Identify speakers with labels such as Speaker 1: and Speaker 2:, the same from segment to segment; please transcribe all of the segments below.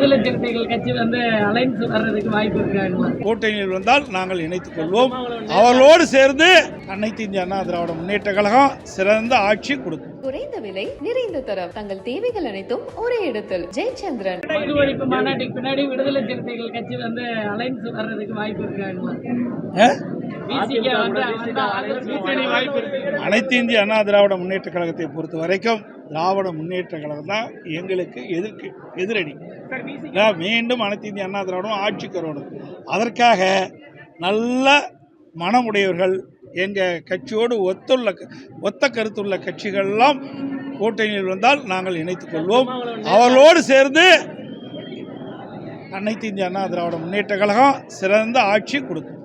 Speaker 1: விடுதலை சிறுத்தைகள் கட்சி வந்து அலைன்ஸ் வர்றதுக்கு வாய்ப்பு இருக்காங்களா
Speaker 2: கூட்டணியில் வந்தால் நாங்கள் இணைத்துக் கொள்வோம். அவர்களோடு சேர்ந்து அனைத்து இந்திய அண்ணா திராவிட முன்னேற்ற கழகம் சிறந்த ஆட்சி கொடுக்கும்.
Speaker 3: குறைந்த விலை நிறைந்த தரம். தங்கள் தேவைகள் அனைத்தும் ஒரே இடத்தில். ஜெயச்சந்திரன்.
Speaker 1: மது ஒழிப்பு மாநாட்டுக்கு பின்னாடி விடுதலை சிறுத்தைகள் கட்சி வந்து அலைன்ஸ் வர்றதுக்கு வாய்ப்பு இருக்காங்களா
Speaker 2: அனைத்து இந்திய அண்ணா திராவிட முன்னேற்ற கழகத்தை பொறுத்த வரைக்கும் திராவிட முன்னேற்ற கழகம் தான் எங்களுக்கு எதிர்க்கு எதிரடி. நான் மீண்டும் அனைத்து இந்திய அண்ணா திராவிடம் ஆட்சிக்கு வரணும் அதற்காக நல்ல மனமுடையவர்கள் எங்கள் கட்சியோடு ஒத்துள்ள ஒத்த கருத்துள்ள கட்சிகளெல்லாம் கூட்டணியில் வந்தால் நாங்கள் இணைத்துக் கொள்வோம். அவர்களோடு சேர்ந்து அனைத்து இந்திய அண்ணா திராவிட முன்னேற்ற கழகம் சிறந்த ஆட்சி கொடுக்கும்.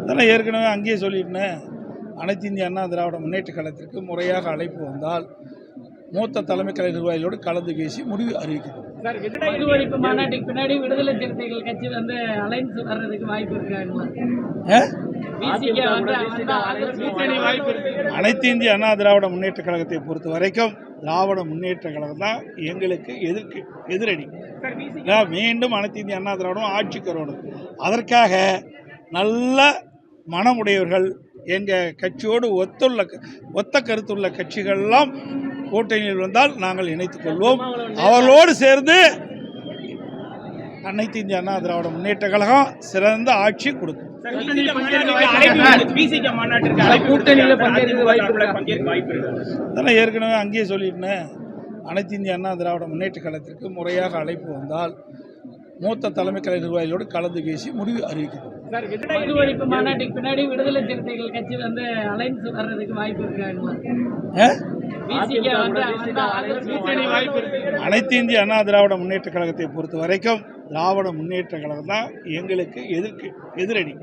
Speaker 2: அதெல்லாம் ஏற்கனவே அங்கேயே சொல்லியிருந்தேன். அனைத்து இந்திய அண்ணா திராவிட முன்னேற்ற கழகத்திற்கு முறையாக அழைப்பு வந்தால் மூத்த தலைமை கலை நிர்வாகிகளோடு கலந்து பேசி முடிவு அறிவிக்கப்படும்.
Speaker 1: மது ஒழிப்பு மாநாட்டுக்கு பின்னாடி விடுதலை சிறுத்தைகள் கட்சி வந்து அலைன்ஸ் வர்றதுக்கு வாய்ப்பு இருக்காங்களா
Speaker 2: அஹ்?
Speaker 1: VCK வந்து அந்த கூட்டணி வாய்ப்பு இருக்கு.
Speaker 2: அனைத்து இந்திய அண்ணா திராவிட முன்னேற்ற கழகத்தை பொறுத்த வரைக்கும் திராவிட முன்னேற்ற கழகம் தான் எங்களுக்கு எதிர்க்கு எதிரடி. மீண்டும் அனைத்து இந்திய அண்ணா திராவிடம் ஆட்சிக்கு வரணும். அதற்காக நல்ல மனமுடையவர்கள் எங்கள் கட்சியோடு ஒத்துள்ள ஒத்த கருத்துள்ள கட்சிகளெல்லாம் கூட்டணியில் வந்தால் நாங்கள் இணைத்துக் கொள்வோம். அவர்களோடு சேர்ந்து அனைத்து இந்திய அண்ணா திராவிட முன்னேற்ற கழகம் சிறந்த ஆட்சி கொடுக்கும். அதெல்லாம் ஏற்கனவே அங்கேயே சொல்லியிருந்தேன். அனைத்து இந்திய அண்ணா திராவிட முன்னேற்ற கழகத்திற்கு முறையாக அழைப்பு வந்தால் மூத்த தலைமை கலை நிர்வாகிகளோடு கலந்து பேசி முடிவு அறிவிக்கப்படும்.
Speaker 1: மது ஒழிப்பு மாநாட்டுக்கு பின்னாடி விடுதலை சிறுத்தைகள் கட்சி வந்து அலைன்ஸ் வர்றதுக்கு வாய்ப்பு இருக்காங்களா
Speaker 2: அஹ்?
Speaker 1: VCK வந்து அந்த கூட்டணி வாய்ப்பு இருக்கு.
Speaker 2: அனைத்து இந்திய அண்ணா திராவிட முன்னேற்ற கழகத்தை பொறுத்த வரைக்கும் திராவிட முன்னேற்ற கழகம் தான் எங்களுக்கு எதிர்க்கு எதிரடி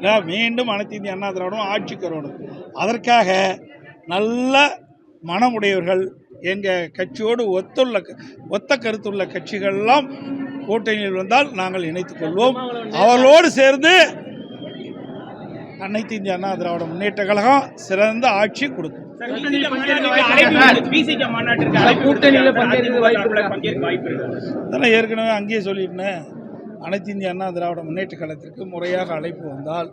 Speaker 2: நான் மீண்டும் அனைத்து இந்திய அண்ணா திராவிடம் ஆட்சிக்கு வரணும். அதற்காக நல்ல மனமுடையவர்கள் எங்கள் கட்சியோடு ஒத்துள்ள ஒத்த கருத்துள்ள கட்சிகள்லாம் கூட்டணியில் வந்தால் நாங்கள் இணைத்துக் கொள்வோம். அவர்களோடு சேர்ந்து அனைத்து இந்திய அண்ணா திராவிட முன்னேற்ற கழகம் சிறந்த ஆட்சி கொடுக்கும்.
Speaker 4: பிசிக
Speaker 2: ஏற்கனவே அங்கேயே சொல்லிட்டேன் அனைத்து இந்திய அண்ணா திராவிட முன்னேற்ற கழகத்திற்கு முறையாக அழைப்பு வந்தால்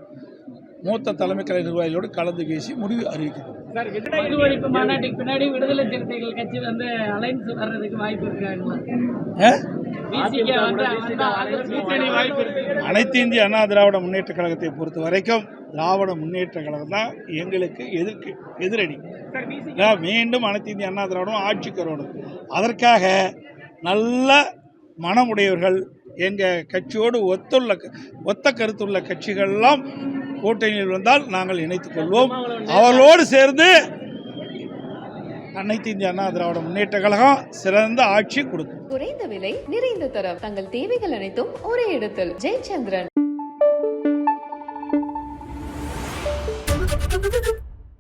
Speaker 2: மூத்த தலைமை கலை நிர்வாகிகளோடு கலந்து பேசி முடிவு அறிவிக்கப்படும்.
Speaker 1: மது ஒழிப்பு மாநாட்டுக்கு பின்னாடி விடுதலை சிறுத்தைகள் கட்சி வந்து அலைன்ஸ் வர்றதுக்கு வாய்ப்பு இருக்காங்களா?
Speaker 2: அஹ்?
Speaker 1: VCK வந்து அந்த கூட்டணி வாய்ப்பு இருக்கு.
Speaker 2: அனைத்து இந்திய அண்ணா திராவிட முன்னேற்ற கழகத்தை பொறுத்த வரைக்கும் திராவிட முன்னேற்ற கழகம் தான் எங்களுக்கு எதிர்க்கு எதிரடி நான் மீண்டும் அனைத்து இந்திய அண்ணா திராவிடம் ஆட்சிக்கு வரணும். அதற்காக நல்ல மனமுடையவர்கள் எங்கள் கட்சியோடு ஒத்துள்ள ஒத்த கருத்துள்ள கட்சிகளெல்லாம் கூட்டணியில் வந்தால் நாங்கள் இணைத்துக் கொள்வோம். அவர்களோடு சேர்ந்து அனைத்து இந்திய அண்ணா திராவிட முன்னேற்ற கழகம் சிறந்த ஆட்சி கொடுக்கும்.
Speaker 3: குறைந்த விலை நிறைந்த தரம். தங்கள் தேவைகள் அனைத்தும் ஒரே இடத்தில். ஜெயச்சந்திரன்.